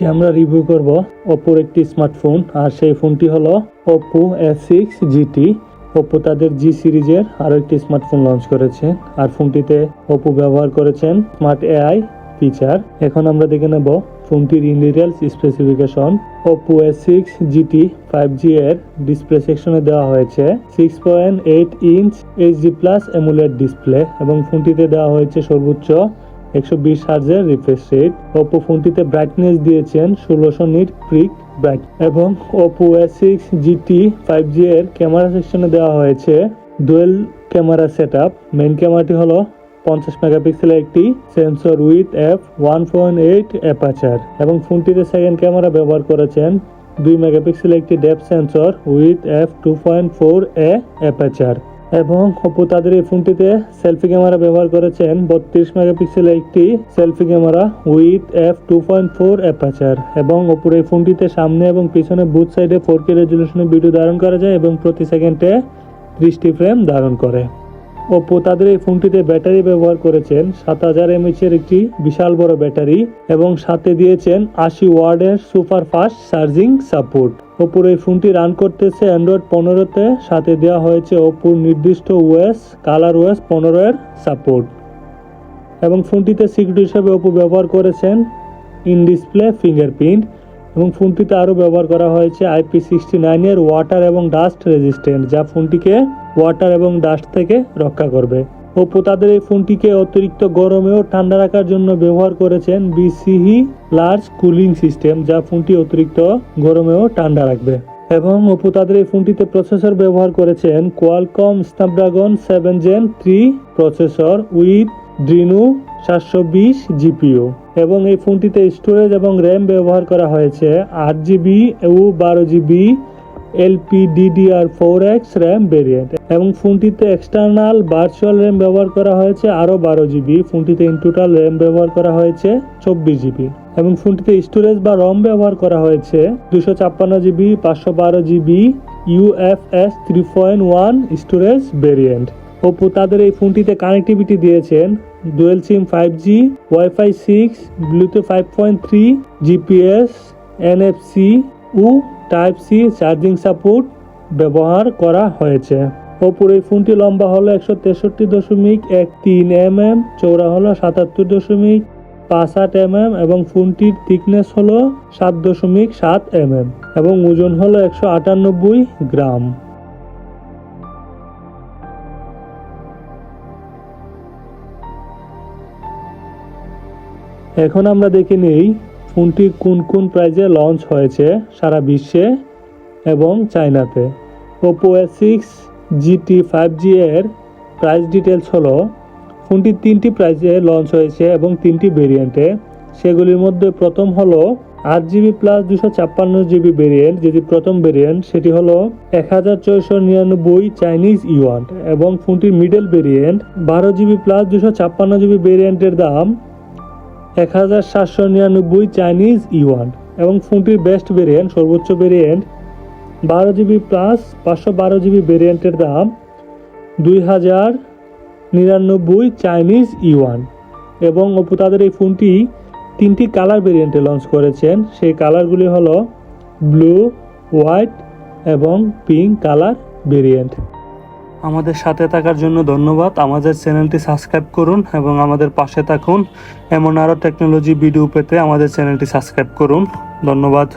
আজকে আমরা রিভিউ করব ওপ্পোর একটি স্মার্টফোন আর সেই ফোনটি হলো Oppo F six GT Oppo তাদের জি সিরিজের আরও একটি স্মার্টফোন লঞ্চ করেছে, আর ফোনটিতে ওপ্পো ব্যবহার করেছেন স্মার্ট এআই ফিচার এখন আমরা দেখে নেব ফোনটির in details specification Oppo S six GT five G এর ডিসপ্লে সেকশনে দেওয়া হয়েছে six point eight inch HD plus AMOLED display এবং ফোনটিতে দেওয়া হয়েছে সর্বোচ্চ একশো বিশ হার্জের রিফ্রেশ রেট ওপো ফোনটিতে ব্রাইটনেস দিয়েছেন ষোলোশো নিট প্রিক ব্রাইট এবং Oppo S six GT five G এর ক্যামেরা সেকশনে দেওয়া হয়েছে dual camera set up main ক্যামেরাটি হলো পঞ্চাশ মেগাপিক্সেলের একটি sensor with F one point eight aperture এবং ফোনটিতে সেকেন্ড ক্যামেরা ব্যবহার করেছেন দুই মেগাপিক্সেলের একটি depth sensor with F two point four A aperture এবং ওপো তাদের এই ফোনটিতে সেলফি ক্যামেরা ব্যবহার করেছেন বত্রিশ মেগাপিক্সেলের একটি selfie camera with F two point four aperture. এবং ওপর এই ফোনটিতে সামনে এবং পিছনে বুথ সাইডে ফোর কে রেজলিউশনের ভিডিও ধারণ করা যায় এবং প্রতি সেকেন্ডে ত্রিশটি ফ্রেম ধারণ করে। ওপো তাদের এই ফোনটিতে ব্যাটারি ব্যবহার করেছেন। সাত হাজার এমএচ এর একটি বিশাল বড় ব্যাটারি এবং সাথে দিয়েছেন আশি ওয়ার্ডের সুপার ফাস্ট চার্জিং সাপোর্ট। ওপোর এই ফোনটি রান করতেছে অ্যান্ড্রয়েড পনেরোতে। সাথে দেওয়া হয়েছে ওপোর নির্দিষ্ট ওয়েস কালার ওয়েস পনেরো এর সাপোর্ট। এবং ফোনটিতে সিকিউরিটি হিসেবে ওপো ব্যবহার করেছেন ইন ডিসপ্লে, ফিঙ্গারপ্রিন্ট। এবং ফোনটিতে আরও ব্যবহার করা হয়েছে আইপি সিক্সটি নাইনের ওয়াটার এবং ডাস্ট রেজিস্ট্যান্ট, যা ফোনটিকে ওয়াটার এবং ডাস্ট থেকে রক্ষা করবে। ওপো তাদের এই ফোনটিকে অতিরিক্ত গরমেও ঠান্ডা রাখার জন্য ব্যবহার করেছেন বিসিহি লার্জ কুলিং সিস্টেম যা ফোনটি অতিরিক্ত গরমেও ঠান্ডা রাখবে। এবং ওপো তাদের এই ফোনটিতে প্রসেসর ব্যবহার করেছেন Qualcomm Snapdragon seven Gen three processor with Adreno সাতশো বিশ জিপিও এবং এই ফোনটিতে স্টোরেজ এবং র্যাম ব্যবহার করা হয়েছে আট জিবি ও বারো GB LPDDR four X RAM variant এবং ফোনটিতে এক্সটার্নাল ভার্চুয়াল র্যাম ব্যবহার করা হয়েছে আরও বারো জিবি ফোনটিতে ইন টোটাল র্যাম ব্যবহার করা হয়েছে চব্বিশ জিবি এবং ফোনটিতে স্টোরেজ বা রম ব্যবহার করা হয়েছে দুশো ছাপ্পান্ন জিবি পাঁচশো বারো GB UFS three point one storage variant Oppo তাদের এই ফোনটিতে কানেক্টিভিটি দিয়েছেন dual SIM five G wifi six Bluetooth five point three GPS NFC ও টাইপ সি চার্জিং সাপোর্ট ব্যবহার করা হয়েছে। ওপোর এই ফোনটি লম্বা হলো একশো তেষট্টি দশমিক এক তিন এম এম চৌড়া হলো সাতাত্তর দশমিক পাঁচ আট এম এম এবং ফোনটির থিকনেস হলো সাত দশমিক সাত এম এম এবং ওজন হলো একশো আটানব্বই গ্রাম। এখন আমরা দেখে নেই ফোনটি কোন কোন প্রাইজে লঞ্চ হয়েছে সারা বিশ্বে এবং চায়নাতে? Oppo S six GT five G এর প্রাইস ডিটেলস হলো, ফোনটি তিনটি প্রাইজে লঞ্চ হয়েছে এবং তিনটি ভেরিয়েন্টে। সেগুলির মধ্যে প্রথম হলো আট জিবি প্লাস দুশো ছাপ্পান্ন জিবি ভেরিয়েন্ট। যেটি প্রথম ভেরিয়েন্ট, সেটি হলো এক হাজার ছয়শো নিরানব্বই চাইনিজ ইউয়ান এবং ফোনটির মিডল ভেরিয়েন্ট বারো জিবি প্লাস দুশো ছাপ্পান্ন জিবি ভেরিয়েন্টের দাম এক হাজার সাতশো নিরানব্বই চাইনিজ ইউয়ান এবং ফোনটির বেস্ট ভেরিয়েন্ট, সর্বোচ্চ ভেরিয়েন্ট, বারো জিবি প্লাস পাঁচশো বারো জিবি ভেরিয়েন্টের দাম দুই হাজার নিরানব্বই চাইনিজ ইউয়ান। এবং অপু তাদের এই ফোনটি তিনটি কালার ভেরিয়েন্টে লঞ্চ করেছেন। সেই কালারগুলি হলো ব্লু হোয়াইট এবং পিঙ্ক কালার ভেরিয়েন্ট। আমাদের সাথে থাকার জন্য ধন্যবাদ। আমাদের চ্যানেলটি সাবস্ক্রাইব করুন এবং আমাদের পাশে থাকুন। এমন আরও টেকনোলজি ভিডিও পেতে আমাদের চ্যানেলটি সাবস্ক্রাইব করুন। ধন্যবাদ।